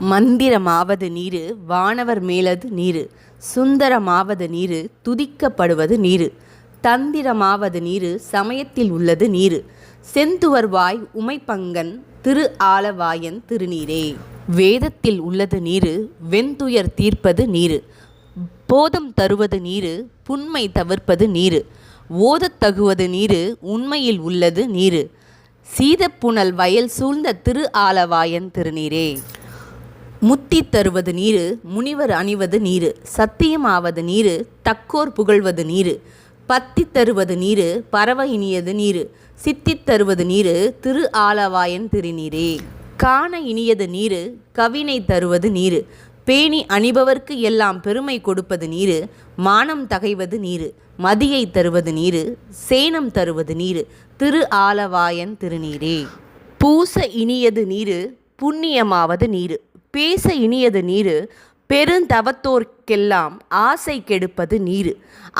மந்திரமாவது நீரு வானவர் மேலது நீரு சுந்தரமாவது நீரு துதிக்கப்படுவது நீரு தந்திரமாவது நீரு சமயத்தில் உள்ளது நீரு செந்துவர்வாய் உமைப்பங்கன் திரு ஆலவாயன் திருநீரே. வேதத்தில் உள்ளது நீரு வெந்துயர் தீர்ப்பது நீரு போதம் தருவது நீரு புன்மை தவிர்ப்பது நீரு ஓதத் தகுவது நீரு உண்மையில் உள்ளது நீரு சீதப்புணல் வயல் சூழ்ந்த திரு ஆலவாயன் திருநீரே. முத்தி தருவது நீரு முனிவர் அணிவது நீரு சத்தியமாவது நீரு தக்கோர் புகழ்வது நீரு பத்தி தருவது நீரு பறவை இனியது நீரு சித்தி தருவது நீரு திரு ஆலவாயன் திருநீரே. காண இனியது நீரு கவினை தருவது நீரு பேணி அணிபவர்க்கு எல்லாம் பெருமை கொடுப்பது நீரு மானம் தகைவது நீரு மதியை தருவது நீரு சேனம் தருவது நீரு திரு ஆலவாயன் திருநீரே. பூச இனியது நீரு புண்ணியமாவது நீரு பேச இனியது நீரு பெருந்தவத்தோர்க்கெல்லாம் ஆசை கெடுப்பது நீரு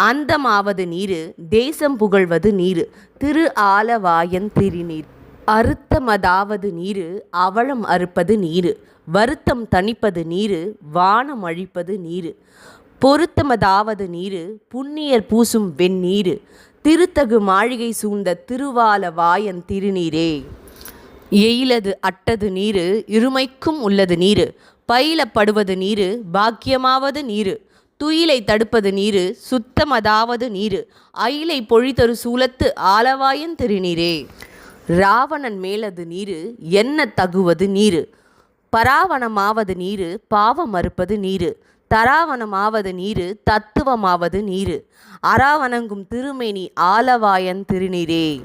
அந்தமாவது நீரு தேசம் புகழ்வது நீரு திரு ஆலவாயன் திருநீர். அறுத்தமதாவது நீரு அவலம் அறுப்பது நீரு வருத்தம் தணிப்பது நீரு வானம் அழிப்பது நீரு பொருத்தமதாவது நீரு புண்ணியர் பூசும் வெந்நீரு திருத்தகு மாளிகை சூழ்ந்த திருவாலவாயன் திருநீரே. எயிலது அட்டது நீரு இருமைக்கும் உள்ளது நீரு பயிலப்படுவது நீரு பாக்கியமாவது நீரு துயிலை தடுப்பது நீரு சுத்தமதாவது நீரு அயிலை பொழிதரு சூலத்து ஆலவாயன் திருநீரே. ராவணன் மேலது நீரு என்ன தகுவது நீரு பராவணமாவது நீரு பாவம் மறுப்பது நீரு தராவணமாவது நீரு தத்துவமாவது நீரு அராவணங்கும் திருமேனி ஆலவாயன் திருநீரே.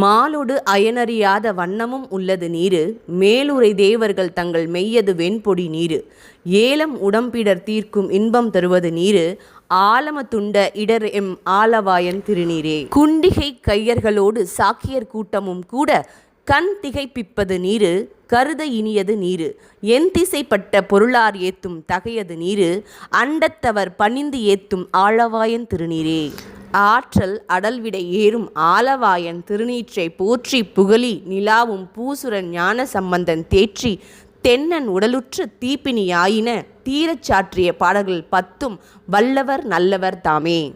மாலொடு அயனறியாத வண்ணமும் உள்ளது நீரு. மேலுரை தேவர்கள் தங்கள் மெய்யது வெண்பொடி நீரு. ஏலம் உடம்பிடர் தீர்க்கும் இன்பம் தருவது நீரு. ஆலம துண்ட இடர் எம் ஆலவாயன் திருநீரே. குண்டிகை கையர்களோடு சாக்கியர் கூட்டமும் கூட கண் திகைப்பிப்பது நீரு. கருத இனியது நீரு. என் திசைப்பட்ட பொருளார் ஏத்தும் தகையது நீரு. அண்டத்தவர் பணிந்து ஏத்தும் ஆழவாயன் திருநீரே. ஆற்றல் அடல்விடை ஏறும் ஆலவாயன் திருநீற்றை போற்றி புகழி நிலாவும் பூசுரன் ஞான சம்பந்தன் தேற்றி தென்னன் உடலுற்று தீப்பினியாயின தீரச் சாற்றிய பாடல்கள் பத்தும் வல்லவர் நல்லவர் தாமே.